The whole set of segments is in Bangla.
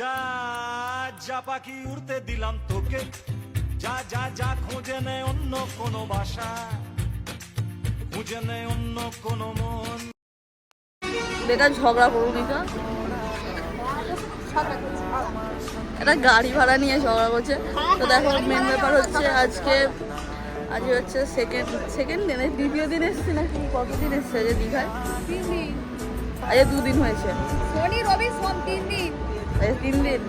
যা যা পাখি উড়তে দিলাম তোকে। যা যা যা খুঁজে নে অন্য কোনো বাসা। খুঁজে নে অন্য কোনো মন। বেকার ঝগড়া করুন এটা একটা গাড়ি ভাড়া নিয়ে ঝগড়া করছে। তো দেখো মেন ব্যাপার হচ্ছে আজকে আজকে হচ্ছে সেকেন্ড সেকেন্ড দিন দ্বিতীয় দিন এসছে নাকি? কতদিন এসছে যে দীঘায়। আজকে দুদিন হয়েছে। শনি রবি সোম তিন দিন। তিন দিন।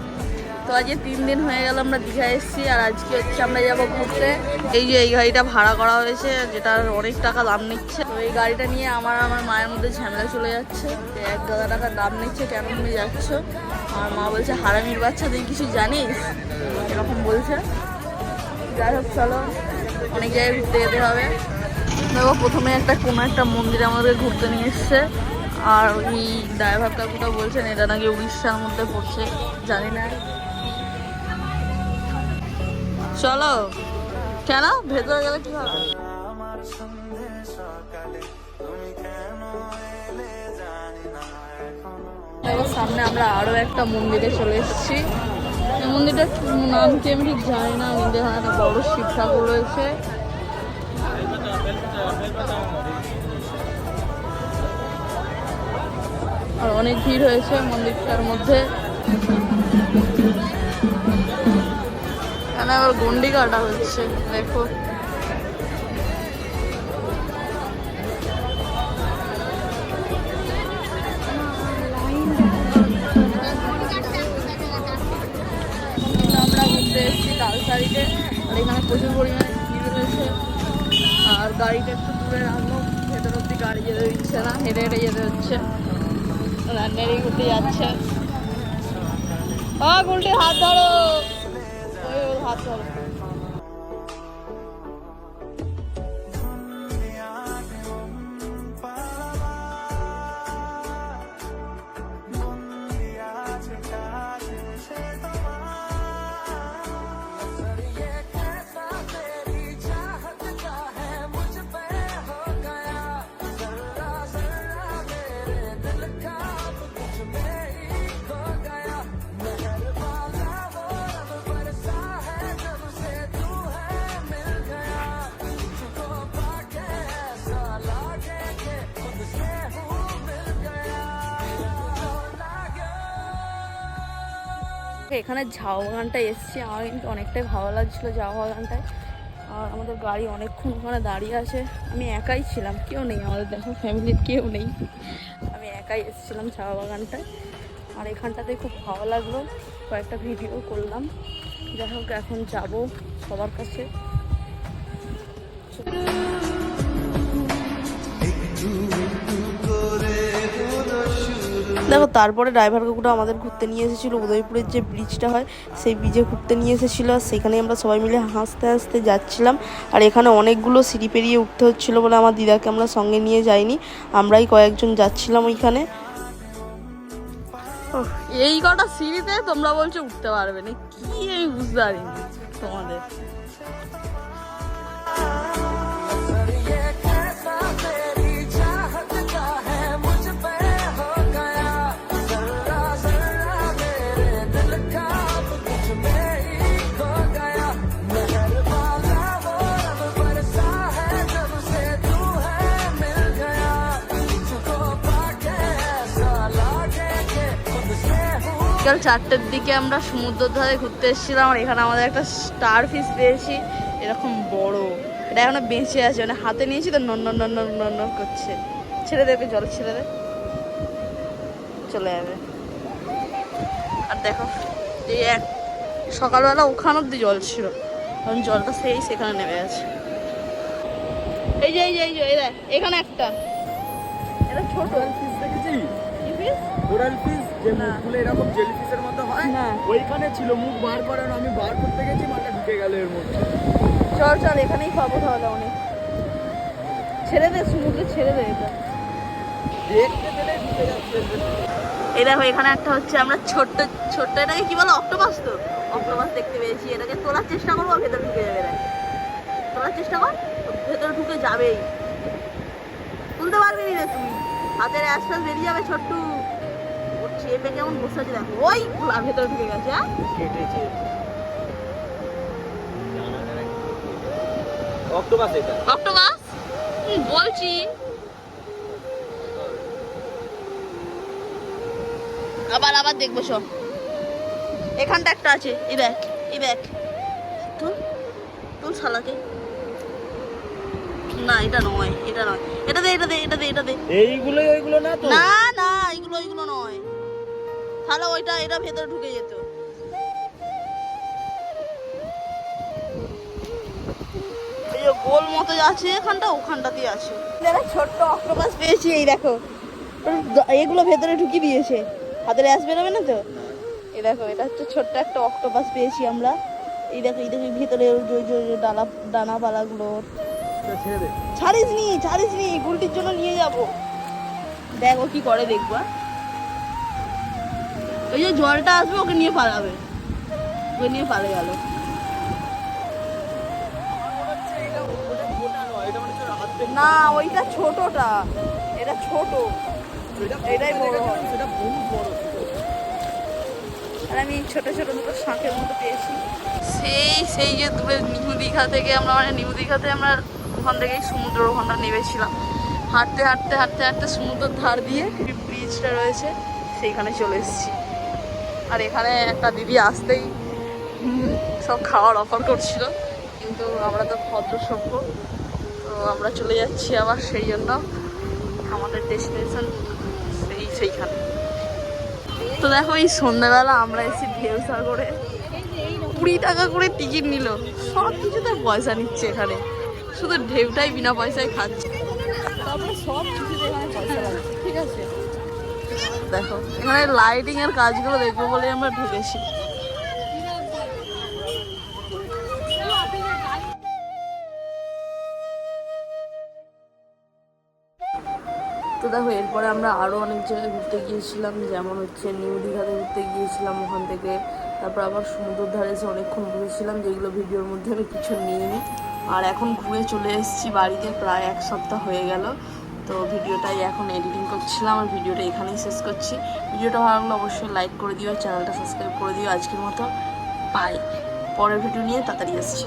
তো আজকে তিন দিন হয়ে গেল আমরা দীঘায় এসেছি, আর আজকে হচ্ছে আমরা যাব ঘুরতে। এই যে এই গাড়িটা ভাড়া করা হয়েছে, যেটার অনেক টাকা দাম নিচ্ছে। তো এই গাড়িটা নিয়ে আমার আমার মায়ের মধ্যে ঝামেলা চলে যাচ্ছে। এক গাদা টাকা দাম নিচ্ছে, কেন তুমি যাচ্ছ? আমার মা বলছে, হারামির বাচ্চা, তুই কিছু জানিস? এরকম বলছে। যাই হোক, চলো। অনেক জায়গায় ঘুরতে যেতে হবে। দেখো, প্রথমে একটা কোনো একটা মন্দিরে আমাদের ঘুরতে নিয়ে এসছে। আর ওই ড্রাইভার কাকুটা বলছেন এটা নাকি উড়িষ্যার মধ্যে পড়ছে জানি না। চলো কেন? ভেতরে গেলে কি হবে? আমার সন্ধে সকালে তুমি কেন এলে জানি না সামনে আমরা আরও একটা মন্দিরে চলে এসেছি। এই মন্দিরটার নাম কি আমি ঠিক জানি না। মন্দির একটা বড় শিব ঠাকুর রয়েছে। আর অনেক ভিড় হয়েছে মন্দিরটার মধ্যে। এখানে আবার গন্ডি কাটা হচ্ছে, দেখো। আর এখানে প্রচুর পরিমাণে ভিড় রয়েছে আর গাড়িটা একটু দূরে রাখল ভেতর অব্দি গাড়ি যেতে দিচ্ছে না, হেঁটে হেঁটে যেতে হচ্ছে। যাচ্ছে। ও গুলটি হাত ধরো। হাত ধরো। এখানে ঝাউ বাগানটায় এসেছি। আমার কিন্তু অনেকটাই ভালো লাগছিল ঝাউ বাগানটায়। আর আমাদের গাড়ি অনেকক্ষণ ওখানে দাঁড়িয়ে আছে। আমি একাই ছিলাম, কেউ নেই আমাদের, দেখো ফ্যামিলির কেউ নেই। আমি একাই এসেছিলাম ঝাউ বাগানটায়। আর এখানটাতে খুব ভালো লাগল। কয়েকটা ভিডিও করলাম। যাই হোক, এখন যাব সবার কাছে। দেখো, তারপরে ড্রাইভার কাকুটা আমাদের ঘুরতে নিয়ে এসেছিল, উদয়পুরের যে ব্রিজটা হয়, সেই ব্রিজে ঘুরতে নিয়ে এসেছিল। আর সেখানে আমরা সবাই মিলে হাসতে হাসতে যাচ্ছিলাম। আর এখানে অনেকগুলো সিঁড়ি পেরিয়ে উঠতে হচ্ছিল বলে আমার দিদাকে আমরা সঙ্গে নিয়ে যাইনি। আমরাই কয়েকজন যাচ্ছিলাম ওইখানে। এই কটা সিঁড়িতে তোমরা বলছো উঠতে পারবে না, কি আমি বুঝতে পারিনি তোমাদের? বিকাল চারটের দিকে আমরা সমুদ্রের ধারে ঘুরতে এসেছিলাম আর এখানে আমাদের একটা স্টার ফিশ পেয়েছি। এরকম বড়। এটা এখনও বেঁচে আছে মানে হাতে নিয়েছি তো নন নন নন নন করছে। ছেড়ে দেবে জল ছেড়ে দে। চলে যাবে। আর দেখো এই এক সকালবেলা ওখান অব্দি জল ছিল। কারণ জলটা সেই সেখানে নেমে গেছে। এই যে এই যে এই যে এই দেখ এখানে একটা। এটা ছোট। ফিস দেখেছিস? কি কোরাল ফিস যে না। মুখগুলো এরকম জেলিফিশের মতো হয়। ওইখানে ছিল মুখ বার করানো আমি বার করতে গেছি মাথা ঢুকে গেল এর মধ্যে। চল চল এখানেই পাবো তাহলে অনেক। ছেড়ে দে সমুদ্রে ছেড়ে দে এটা। এই দেখো এখানে একটা হচ্ছে আমরা ছোট্ট ছোট্ট এটাকে কি বলো অক্টোপাস তো? অক্টোপাস দেখতে পেয়েছি। এটাকে তোলার চেষ্টা করব ভেতরে ঢুকে যাবে না তোলার চেষ্টা কর ভেতরে ঢুকে যাবেই। তুলতে পারবি না তুই। হাতের অ্যাসপাস বেরিয়ে যাবে ছোট্টু। শেপে কেমন বসে আছে দেখো? ওই ভেতরে ঢুকে গেছে হ্যাঁ? কেটেছে। অক্টোপাস এটা। অক্টোপাস? বলছি। আবার আবার দেখব সব এখানটা একটা আছে এই দেখ এই দেখ। তুল তুল শালাকে। না এটা নয় এটা নয়। এটা দে এটা দে এটা দে এটা দে। এইগুলোই ওইগুলো না তো? না তাহলে ওইটা এটা ভেতরে ঢুকে যেত। এই যে গোল মতো আছে এখানটা ওখানটাতেই আছে। যারা ছোট্ট অক্টোপাস পেয়েছি এই দেখো। এগুলো ভেতরে ঢুকিয়ে দিয়েছে। হাতের অ্যাস বেরোবে না তো? এই দেখো এটা হচ্ছে ছোট্ট একটা অক্টোপাস পেয়েছি আমরা। এই দেখো এই দেখো ভেতরে যে ডানা পালাগুলো। ছাড়িস নি ছাড়িস নি গুলটির জন্য নিয়ে যাব। দেখো কি করে দেখব। ওই যে জলটা আসবে, ওকে নিয়ে পালাবে। ওকে নিয়ে পালে গেল। না, ওইটা ছোটটা। এটা ছোট। এটাই বড় হয়। আর আমি ছোট ছোট দুটো শাঁখের মতো পেয়েছি। সেই সেই যে নিউ দীঘা থেকে আমরা মানে নিউ দীঘাতে আমরা ওখান থেকেই সমুদ্র ওখানটা নেমেছিলাম। হাঁটতে হাঁটতে হাঁটতে হাঁটতে সমুদ্রের ধার দিয়ে ব্রিজটা রয়েছে, সেইখানে চলে এসেছি। আর এখানে একটা দিদি আসতেই সব খাওয়ার অফার করছিল। কিন্তু আমরা তো ভদ্র সভ্য, তো আমরা চলে যাচ্ছি আবার সেই জন্য। আমাদের ডেস্টিনেশন সেই সেইখানে। তো দেখো, এই সন্ধ্যাবেলা আমরা এসেছি ঢেউ সাগরে কুড়ি টাকা করে টিকিট নিল। সব কিছুতে পয়সা নিচ্ছে এখানে। শুধু ঢেউটাই বিনা পয়সায় খাচ্ছে। তারপরে সব কিছুতে ঠিক আছে? দেখো, এখানে লাইটিং এর কাজগুলো দেখব বলে আমরা ঢুকেছি। তো দেখো, এরপরে আমরা আরও অনেক জায়গায় ঘুরতে গিয়েছিলাম, যেমন হচ্ছে নিউ দীঘাতে ঘুরতে গিয়েছিলাম ওখান থেকে। তারপর আবার সমুদ্রের ধারে এসে অনেকক্ষণ ঘুরেছিলাম, যেগুলো ভিডিওর মধ্যে আমি কিছু নিইনি। আর এখন ঘুরে চলে এসেছি বাড়িতে, প্রায় এক সপ্তাহ হয়ে গেল। তো ভিডিওটাই এখন এডিটিং করছিলাম আর ভিডিওটা এখানেই শেষ করছি। ভিডিওটা ভালো লাগলে অবশ্যই লাইক করে দিও, চ্যানেলটা সাবস্ক্রাইব করে দিও। আজকের মতো পাই পরের ভিডিও নিয়ে তাড়াতাড়ি আসছি।